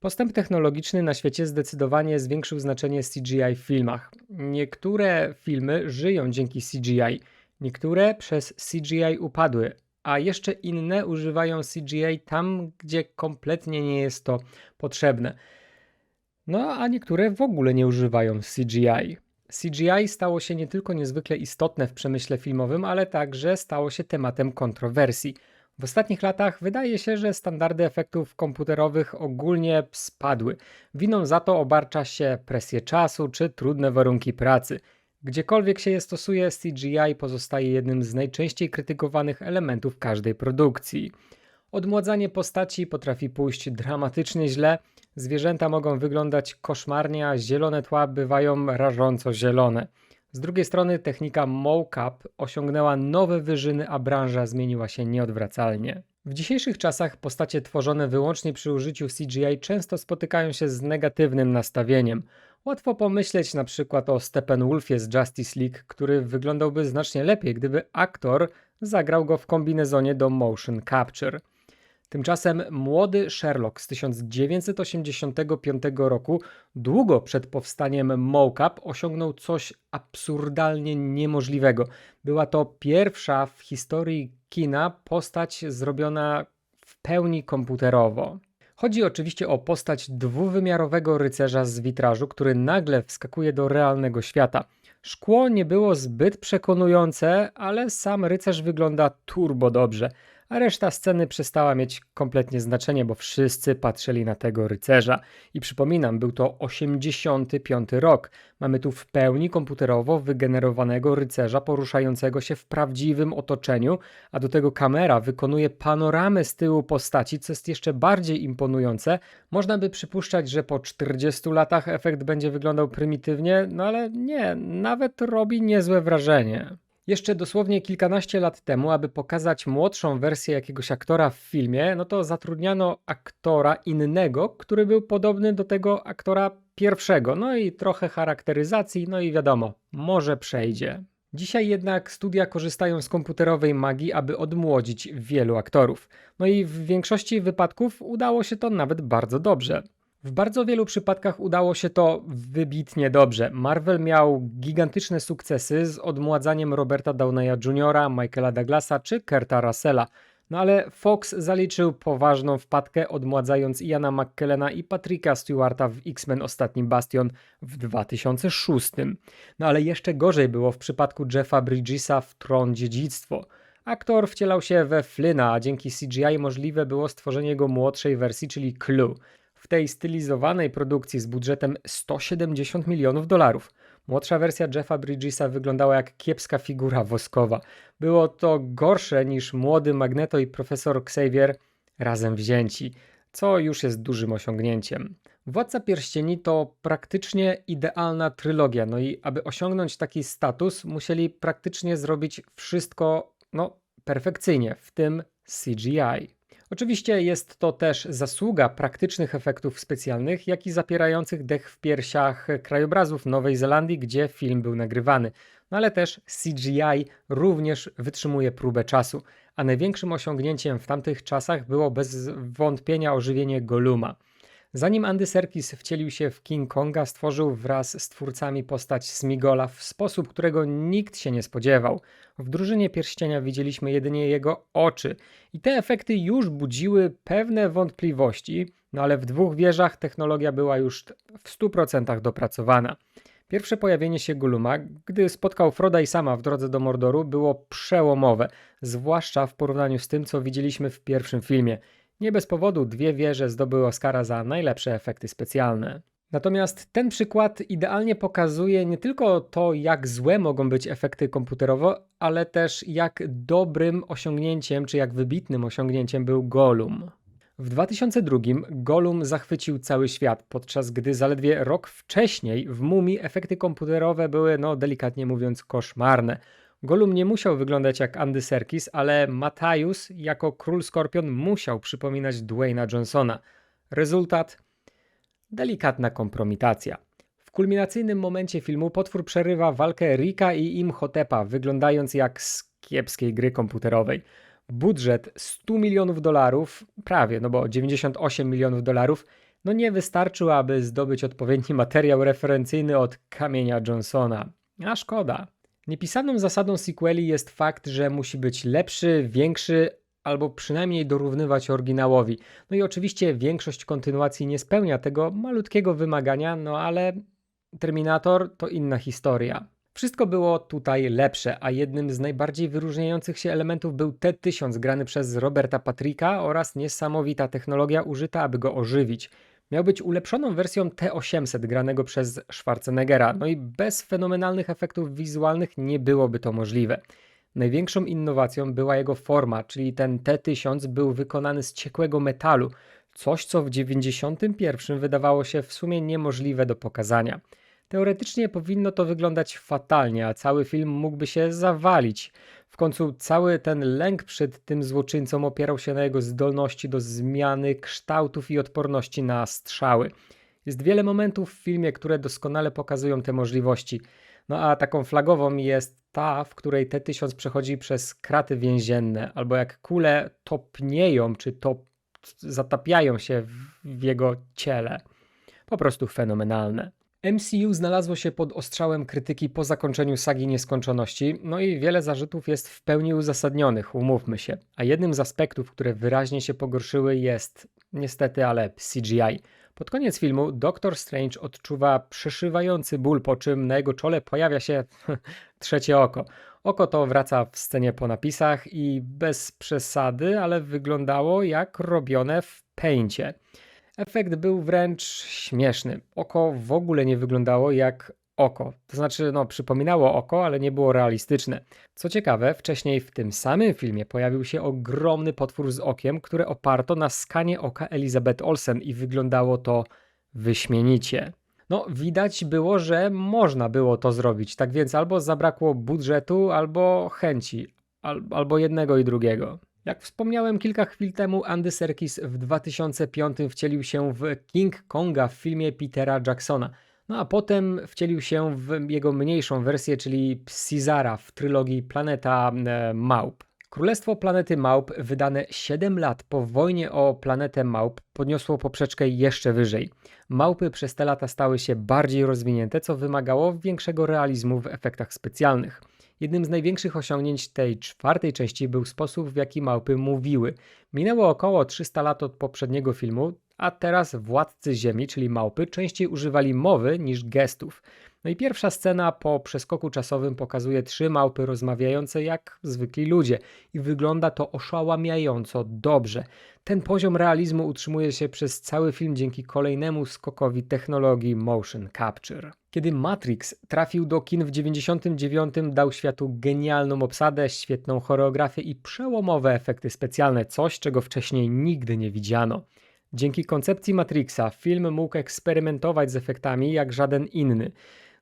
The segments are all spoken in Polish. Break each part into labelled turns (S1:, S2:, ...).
S1: Postęp technologiczny na świecie zdecydowanie zwiększył znaczenie CGI w filmach. Niektóre filmy żyją dzięki CGI, niektóre przez CGI upadły, a jeszcze inne używają CGI tam, gdzie kompletnie nie jest to potrzebne. No a niektóre w ogóle nie używają CGI. CGI stało się nie tylko niezwykle istotne w przemyśle filmowym, ale także stało się tematem kontrowersji. W ostatnich latach wydaje się, że standardy efektów komputerowych ogólnie spadły. Winą za to obarcza się presję czasu czy trudne warunki pracy. Gdziekolwiek się je stosuje, CGI pozostaje jednym z najczęściej krytykowanych elementów każdej produkcji. Odmładzanie postaci potrafi pójść dramatycznie źle, zwierzęta mogą wyglądać koszmarnie, a zielone tła bywają rażąco zielone. Z drugiej strony technika mocap osiągnęła nowe wyżyny, a branża zmieniła się nieodwracalnie. W dzisiejszych czasach postacie tworzone wyłącznie przy użyciu CGI często spotykają się z negatywnym nastawieniem. Łatwo pomyśleć na przykład o Steppenwolfie z Justice League, który wyglądałby znacznie lepiej, gdyby aktor zagrał go w kombinezonie do motion capture. Tymczasem młody Sherlock z 1985 roku, długo przed powstaniem mocap, osiągnął coś absurdalnie niemożliwego. Była to pierwsza w historii kina postać zrobiona w pełni komputerowo. Chodzi oczywiście o postać dwuwymiarowego rycerza z witrażu, który nagle wskakuje do realnego świata. Szkło nie było zbyt przekonujące, ale sam rycerz wygląda turbo dobrze a reszta sceny przestała mieć kompletnie znaczenie, bo wszyscy patrzyli na tego rycerza. I przypominam, był to 85 rok. Mamy tu w pełni komputerowo wygenerowanego rycerza poruszającego się w prawdziwym otoczeniu, a do tego kamera wykonuje panoramę z tyłu postaci, co jest jeszcze bardziej imponujące. Można by przypuszczać, że po 40 latach efekt będzie wyglądał prymitywnie, no ale nie, nawet robi niezłe wrażenie. Jeszcze dosłownie kilkanaście lat temu, aby pokazać młodszą wersję jakiegoś aktora w filmie, no to zatrudniano aktora innego, który był podobny do tego aktora pierwszego. No i trochę charakteryzacji, no i wiadomo, może przejdzie. Dzisiaj jednak studia korzystają z komputerowej magii, aby odmłodzić wielu aktorów. No i w większości wypadków udało się to nawet bardzo dobrze. W bardzo wielu przypadkach udało się to wybitnie dobrze. Marvel miał gigantyczne sukcesy z odmładzaniem Roberta Downeya Jr., Michaela Douglasa czy Kurta Russella. No ale Fox zaliczył poważną wpadkę, odmładzając Iana McKellena i Patricka Stewarta w X-Men Ostatni Bastion w 2006. No ale jeszcze gorzej było w przypadku Jeffa Bridgesa w Tron Dziedzictwo. Aktor wcielał się we Flyna, a dzięki CGI możliwe było stworzenie jego młodszej wersji, czyli Clue w tej stylizowanej produkcji z budżetem 170 milionów dolarów. Młodsza wersja Jeffa Bridgesa wyglądała jak kiepska figura woskowa. Było to gorsze niż młody Magneto i profesor Xavier razem wzięci, co już jest dużym osiągnięciem. Władca Pierścieni to praktycznie idealna trylogia, no i aby osiągnąć taki status, musieli praktycznie zrobić wszystko no, perfekcyjnie, w tym CGI. Oczywiście jest to też zasługa praktycznych efektów specjalnych, jak i zapierających dech w piersiach krajobrazów Nowej Zelandii, gdzie film był nagrywany. No ale też CGI również wytrzymuje próbę czasu, a największym osiągnięciem w tamtych czasach było bez wątpienia ożywienie Goluma. Zanim Andy Serkis wcielił się w King Konga, stworzył wraz z twórcami postać Smigola w sposób, którego nikt się nie spodziewał. W drużynie pierścienia widzieliśmy jedynie jego oczy i te efekty już budziły pewne wątpliwości, no ale w dwóch wieżach technologia była już w 100% dopracowana. Pierwsze pojawienie się Guluma, gdy spotkał Froda i sama w drodze do Mordoru, było przełomowe, zwłaszcza w porównaniu z tym, co widzieliśmy w pierwszym filmie. Nie bez powodu dwie wieże zdobyły Oscara za najlepsze efekty specjalne. Natomiast ten przykład idealnie pokazuje nie tylko to, jak złe mogą być efekty komputerowo, ale też jak dobrym osiągnięciem, czy jak wybitnym osiągnięciem był Gollum. W 2002 Gollum zachwycił cały świat, podczas gdy zaledwie rok wcześniej w Mumii efekty komputerowe były, no delikatnie mówiąc, koszmarne. Gollum nie musiał wyglądać jak Andy Serkis, ale Matthäus jako król skorpion musiał przypominać Dwayna Johnsona. Rezultat? Delikatna kompromitacja. W kulminacyjnym momencie filmu potwór przerywa walkę Rika i Imhotepa, wyglądając jak z kiepskiej gry komputerowej. Budżet 100 milionów dolarów, prawie, no bo 98 milionów dolarów, no nie wystarczył, aby zdobyć odpowiedni materiał referencyjny od kamienia Johnsona. A szkoda. Niepisaną zasadą sequeli jest fakt, że musi być lepszy, większy albo przynajmniej dorównywać oryginałowi. No i oczywiście większość kontynuacji nie spełnia tego malutkiego wymagania, no ale Terminator to inna historia. Wszystko było tutaj lepsze, a jednym z najbardziej wyróżniających się elementów był T-1000 grany przez Roberta Patricka oraz niesamowita technologia użyta, aby go ożywić. Miał być ulepszoną wersją T-800 granego przez Schwarzeneggera, no i bez fenomenalnych efektów wizualnych nie byłoby to możliwe. Największą innowacją była jego forma, czyli ten T-1000 był wykonany z ciekłego metalu, coś co w 91 wydawało się w sumie niemożliwe do pokazania. Teoretycznie powinno to wyglądać fatalnie, a cały film mógłby się zawalić. W końcu cały ten lęk przed tym złoczyńcą opierał się na jego zdolności do zmiany kształtów i odporności na strzały. Jest wiele momentów w filmie, które doskonale pokazują te możliwości. No a taką flagową jest ta, w której T-1000 przechodzi przez kraty więzienne, albo jak kule topnieją, czy top, zatapiają się w, w jego ciele. Po prostu fenomenalne. MCU znalazło się pod ostrzałem krytyki po zakończeniu sagi nieskończoności, no i wiele zarzutów jest w pełni uzasadnionych, umówmy się. A jednym z aspektów, które wyraźnie się pogorszyły jest, niestety, ale CGI. Pod koniec filmu Doctor Strange odczuwa przeszywający ból, po czym na jego czole pojawia się trzecie oko. Oko to wraca w scenie po napisach i bez przesady, ale wyglądało jak robione w pęcie. Efekt był wręcz śmieszny. Oko w ogóle nie wyglądało jak oko. To znaczy, no, przypominało oko, ale nie było realistyczne. Co ciekawe, wcześniej w tym samym filmie pojawił się ogromny potwór z okiem, które oparto na skanie oka Elizabeth Olsen i wyglądało to wyśmienicie. No, widać było, że można było to zrobić, tak więc albo zabrakło budżetu, albo chęci, al albo jednego i drugiego. Jak wspomniałem kilka chwil temu, Andy Serkis w 2005 wcielił się w King Konga w filmie Petera Jacksona. No a potem wcielił się w jego mniejszą wersję, czyli Caesara w trylogii Planeta e, Małp. Królestwo Planety Małp, wydane 7 lat po wojnie o planetę Małp, podniosło poprzeczkę jeszcze wyżej. Małpy przez te lata stały się bardziej rozwinięte, co wymagało większego realizmu w efektach specjalnych. Jednym z największych osiągnięć tej czwartej części był sposób, w jaki małpy mówiły. Minęło około 300 lat od poprzedniego filmu, a teraz władcy Ziemi, czyli małpy, częściej używali mowy niż gestów. No i pierwsza scena po przeskoku czasowym pokazuje trzy małpy rozmawiające jak zwykli ludzie i wygląda to oszałamiająco dobrze. Ten poziom realizmu utrzymuje się przez cały film dzięki kolejnemu skokowi technologii motion capture. Kiedy Matrix trafił do kin w 99 dał światu genialną obsadę, świetną choreografię i przełomowe efekty specjalne, coś czego wcześniej nigdy nie widziano. Dzięki koncepcji Matrixa film mógł eksperymentować z efektami jak żaden inny.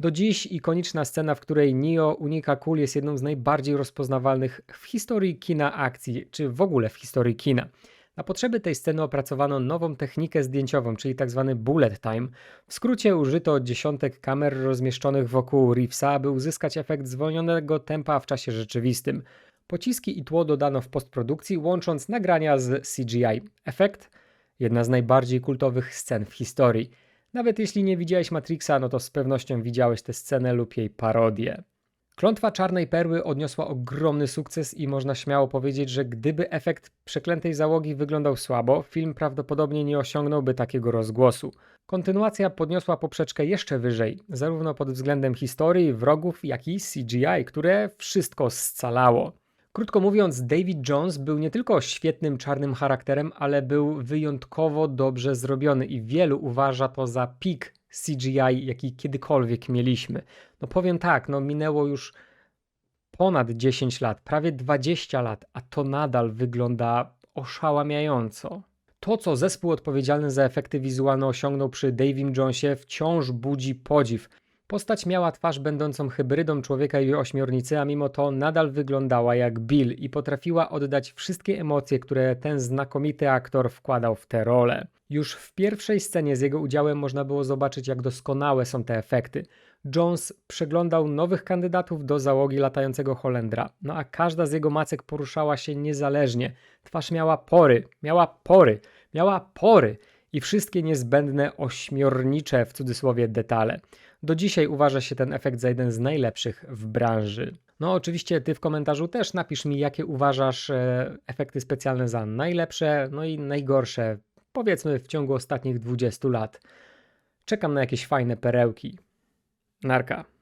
S1: Do dziś ikoniczna scena, w której Neo unika kul jest jedną z najbardziej rozpoznawalnych w historii kina akcji, czy w ogóle w historii kina. Na potrzeby tej sceny opracowano nową technikę zdjęciową, czyli tzw. Tak bullet time. W skrócie użyto dziesiątek kamer rozmieszczonych wokół Reevesa, aby uzyskać efekt zwolnionego tempa w czasie rzeczywistym. Pociski i tło dodano w postprodukcji, łącząc nagrania z CGI. Efekt? Jedna z najbardziej kultowych scen w historii. Nawet jeśli nie widziałeś Matrixa, no to z pewnością widziałeś tę scenę lub jej parodię. Klątwa Czarnej Perły odniosła ogromny sukces i można śmiało powiedzieć, że gdyby efekt przeklętej załogi wyglądał słabo, film prawdopodobnie nie osiągnąłby takiego rozgłosu. Kontynuacja podniosła poprzeczkę jeszcze wyżej, zarówno pod względem historii, wrogów, jak i CGI, które wszystko scalało. Krótko mówiąc, David Jones był nie tylko świetnym czarnym charakterem, ale był wyjątkowo dobrze zrobiony i wielu uważa to za pik CGI, jaki kiedykolwiek mieliśmy. No powiem tak, no minęło już ponad 10 lat, prawie 20 lat, a to nadal wygląda oszałamiająco. To, co zespół odpowiedzialny za efekty wizualne osiągnął przy Davim Jonesie, wciąż budzi podziw. Postać miała twarz będącą hybrydą człowieka i ośmiornicy, a mimo to nadal wyglądała jak Bill i potrafiła oddać wszystkie emocje, które ten znakomity aktor wkładał w tę rolę. Już w pierwszej scenie z jego udziałem można było zobaczyć, jak doskonałe są te efekty. Jones przeglądał nowych kandydatów do załogi latającego Holendra, no a każda z jego macek poruszała się niezależnie. Twarz miała pory, miała pory, miała pory i wszystkie niezbędne ośmiornicze w cudzysłowie detale. Do dzisiaj uważa się ten efekt za jeden z najlepszych w branży. No, oczywiście ty w komentarzu też napisz mi, jakie uważasz e, efekty specjalne za najlepsze, no i najgorsze, powiedzmy w ciągu ostatnich 20 lat. Czekam na jakieś fajne perełki. Narka.